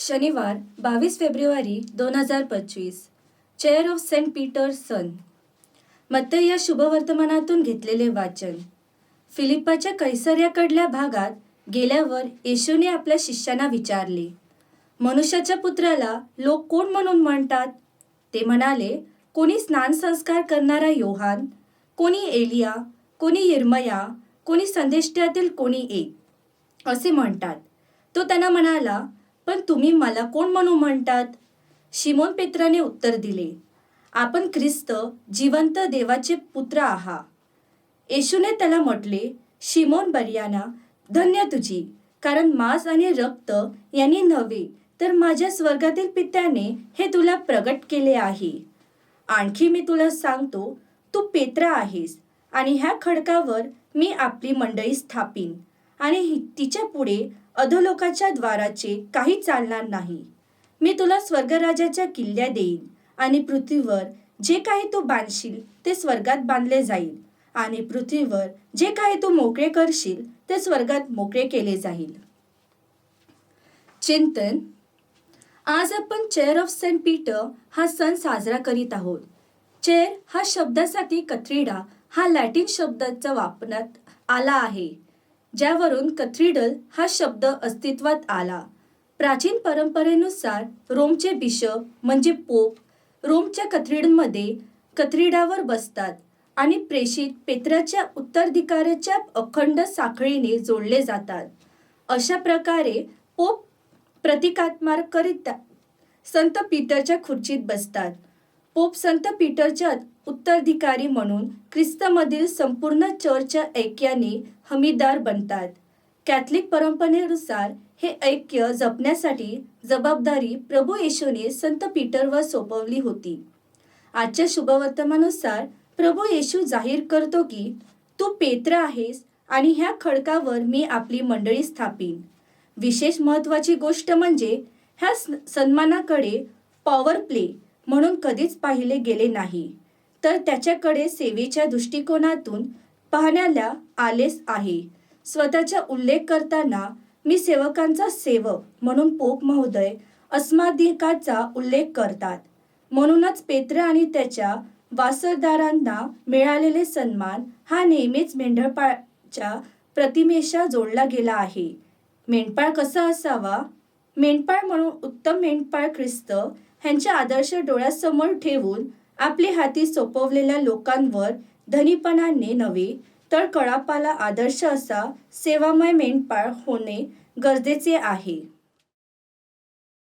शनिवार बावीस फेब्रुवारी दोन हजार पंचवीस. चेअर ऑफ सेंट पीटर सन मत्तई या शुभवर्तमानातून घेतलेले वाचन. फिलिप्पाच्या कैसर्याकडल्या भागात गेल्यावर येशूने आपल्या शिष्यांना विचारले मनुष्याच्या पुत्राला लोक कोण म्हणून म्हणतात ते म्हणाले कोणी स्नान संस्कार करणारा योहान कोणी एलिया कोणी यिर्मया कोणी संदेष्ट्यातील कोणी एक असे म्हणतात. तो त्यांना म्हणाला पण तुम्ही मला कोण म्हणू म्हणतात? शिमोन पेत्राने उत्तर दिले आपण ख्रिस्त जिवंत देवाचे पुत्र आहा. येशूने त्याला म्हटले शिमोन बर्याना धन्य तुझी कारण मांस आणि रक्त यांनी नव्हे तर माझ्या स्वर्गातील पित्याने हे तुला प्रगट केले आहे. आणखी मी तुला सांगतो तू पेत्रा आहेस आणि ह्या खडकावर मी आपली मंडळी स्थापीन. आणि तिच्या पुढे अधोलोकाच्या द्वाराचे काही चालणार नाही. मी तुला स्वर्गराजाच्या किल्ल्या देईन आणि पृथ्वीवर जे काही तू बांधशील ते स्वर्गात बांधले जाईल आणि पृथ्वीवर जे काही तू मोकळे करशील ते स्वर्गात मोकळे केले जाईल. चिंतन. आज आपण चेअर ऑफ सेंट पीटर हा सण साजरा करीत आहोत. चेअर हा शब्दासाठी कथ्रिडा हा लॅटिन शब्दाचा वापरण्यात आला आहे. ज्यावरून कथ्रिडल हा शब्द अस्तित्वात आला. प्राचीन परंपरेनुसार रोमचे बिशप म्हणजे पोप रोमच्या कथरीडमध्ये कथ्रिडावर बसतात आणि प्रेषित पेत्राच्या उत्तराधिकाऱ्याच्या अखंड साखळीने जोडले जातात. अशा प्रकारे पोप प्रतिकात्माकरित्या संत पीटरच्या खुर्चीत बसतात. पोप संत पीटरच्या उत्तराधिकारी म्हणून ख्रिस्तमधील संपूर्ण चर्चच्या ऐक्याने हमीदार बनतात. कॅथलिक परंपरेनुसार हे ऐक्य जपण्यासाठी जबाबदारी प्रभू येशूने संत पीटरवर सोपवली होती. आजच्या शुभवर्तमानुसार प्रभू येशू जाहीर करतो की तू पेत्र आहेस आणि ह्या खडकावर मी आपली मंडळी स्थापीन. विशेष महत्त्वाची गोष्ट म्हणजे ह्या स- सन्मानाकडे पॉवर प्ले म्हणून कधीच पाहिले गेले नाही. तर त्याच्याकडे सेवेच्या दृष्टिकोनातून पाहण्याला आलेच आहे. स्वतःचा उल्लेख करताना मी सेवकांचा सेवक म्हणून पोप महोदय अस्माधिकाचा उल्लेख करतात. म्हणूनच पेत्र आणि त्याच्या वासरदारांना मिळालेले सन्मान हा नेहमीच मेंढपाळच्या प्रतिमेशा जोडला गेला आहे. मेंढपाळ कसा असावा? मेंढपाळ म्हणून उत्तम मेंढपाळ ख्रिस्त ह्यांचे आदर्श डोळ्यासमोर ठेवून आपले हाती सोपवलेल्या लोकांवर धनीपणाने नव्हे तर कळापाला आदर्श असा सेवामय मेंढपाळ होणे गरजेचे आहे.